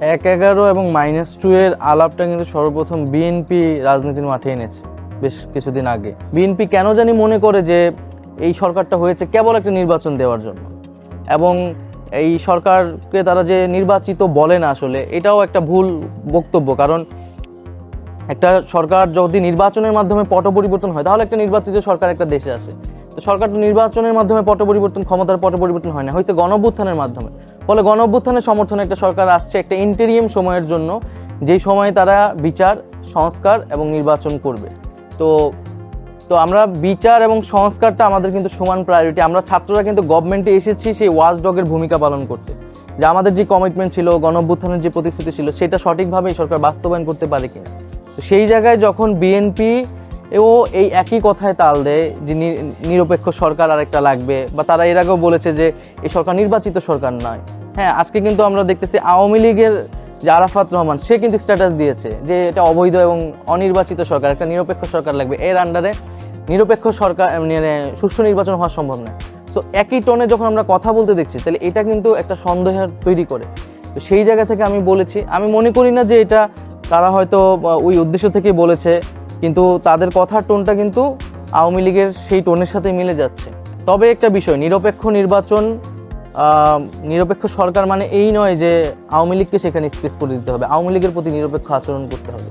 এক এগারো এবং মাইনাস টু এর আলাপটা কিন্তু সর্বপ্রথম বিএনপি রাজনীতির মাঠে এনেছে, বেশ কিছুদিন আগে। বিএনপি কেন জানি মনে করে যে এই সরকারটা হয়েছে কেবল একটা নির্বাচন দেওয়ার জন্য। এবং এই সরকারকে তারা যে নির্বাচিত বলে না আসলে, এটাও একটা ভুল বক্তব্য। কারণ একটা সরকার যদি নির্বাচনের মাধ্যমে পট পরিবর্তন হয়, তাহলে একটা নির্বাচিত সরকার একটা দেশে আসে। তো সরকার তো নির্বাচনের মাধ্যমে পট পরিবর্তন, ক্ষমতার পট পরিবর্তন হয় না। হয়েছে গণঅভ্যুত্থানের মাধ্যমে। ফলে গণঅভ্যুত্থানের সমর্থনে একটা সরকার আসছে একটা ইন্টেরিয়াম সময়ের জন্য, যেই সময়ে তারা বিচার, সংস্কার এবং নির্বাচন করবে। তো তো আমরা বিচার এবং সংস্কারটা আমাদের কিন্তু সমান প্রায়োরিটি আমরা ছাত্ররা কিন্তু গভর্নমেন্টে এসেছি সেই ওয়াচ ডগের ভূমিকা পালন করতে। যে আমাদের যে কমিটমেন্ট ছিল, গণঅভ্যুত্থানের যে প্রতিশ্রুতি ছিল, সেটা সঠিকভাবে সরকার বাস্তবায়ন করতে পারে কিনা। তো সেই জায়গায় যখন বিএনপি ও এই একই কথায় তাল দেয় যে নিরপেক্ষ সরকার আরেকটা লাগবে বা তারা এর আগেও বলেছে যে এই সরকার নির্বাচিত সরকার নয়। হ্যাঁ আজকে কিন্তু আমরা দেখতেছি আওয়ামী লীগের যে আরাফাত রহমান, সে কিন্তু স্ট্যাটাস দিয়েছে যে এটা অবৈধ এবং অনির্বাচিত সরকার, একটা নিরপেক্ষ সরকার লাগবে। এর আন্ডারে নিরপেক্ষ সরকার মানে সুষ্ঠু নির্বাচন হওয়া সম্ভব নয়। তো একই টোনে যখন আমরা কথা বলতে দেখছি, তাহলে এটা কিন্তু একটা সন্দেহ তৈরি করে। তো সেই জায়গা থেকে আমি বলেছি, আমি মনে করি না যে এটা তারা হয়তো ওই উদ্দেশ্য থেকেই বলেছে কিন্তু তাদের কথার টোনটা কিন্তু আওয়ামী লীগের সেই টোনের সাথে মিলে যাচ্ছে। তবে একটা বিষয়, নিরপেক্ষ নির্বাচন নিরপেক্ষ সরকার মানে এই নয় যে আওয়ামী লীগকে সেখানে স্পেস করে দিতে হবে। আওয়ামী লীগের প্রতি নিরপেক্ষ আচরণ করতে হবে।